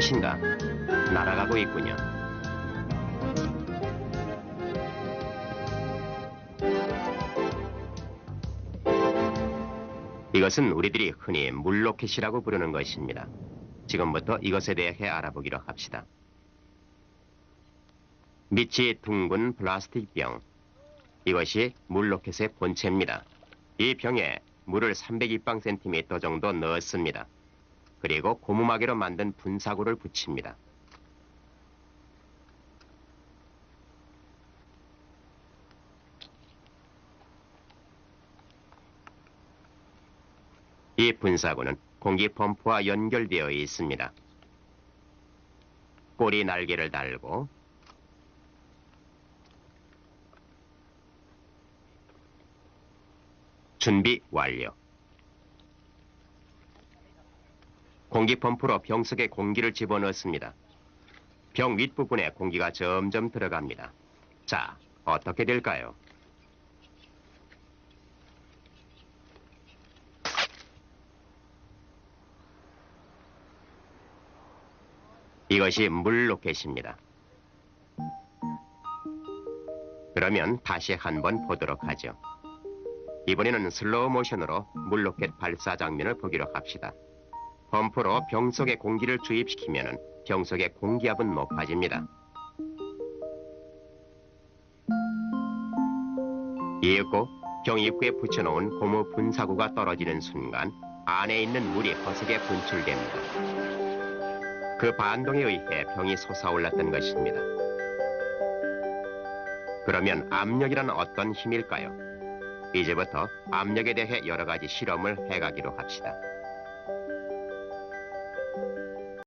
무엇인가 날아가고 있군요. 이것은 우리들이 흔히 물로켓이라고 부르는 것입니다. 지금부터 이것에 대해 알아보기로 합시다. 밑이 둥근 플라스틱 병. 이것이 물로켓의 본체입니다. 이 병에 물을 302방센티미터 정도 넣었습니다. 그리고 고무마개로 만든 분사구를 붙입니다. 이 분사구는 공기 펌프와 연결되어 있습니다. 꼬리 날개를 달고 준비 완료. 공기 펌프로 병 속에 공기를 집어넣습니다. 병 윗부분에 공기가 점점 들어갑니다. 자, 어떻게 될까요? 이것이 물 로켓입니다. 그러면 다시 한번 보도록 하죠. 이번에는 슬로우 모션으로 물 로켓 발사 장면을 보기로 합시다. 펌프로 병 속에 공기를 주입시키면 병 속의 공기압은 높아집니다. 이윽고 병 입구에 붙여놓은 고무 분사구가 떨어지는 순간 안에 있는 물이 거세게 분출됩니다. 그 반동에 의해 병이 솟아올랐던 것입니다. 그러면 압력이란 어떤 힘일까요? 이제부터 압력에 대해 여러 가지 실험을 해가기로 합시다.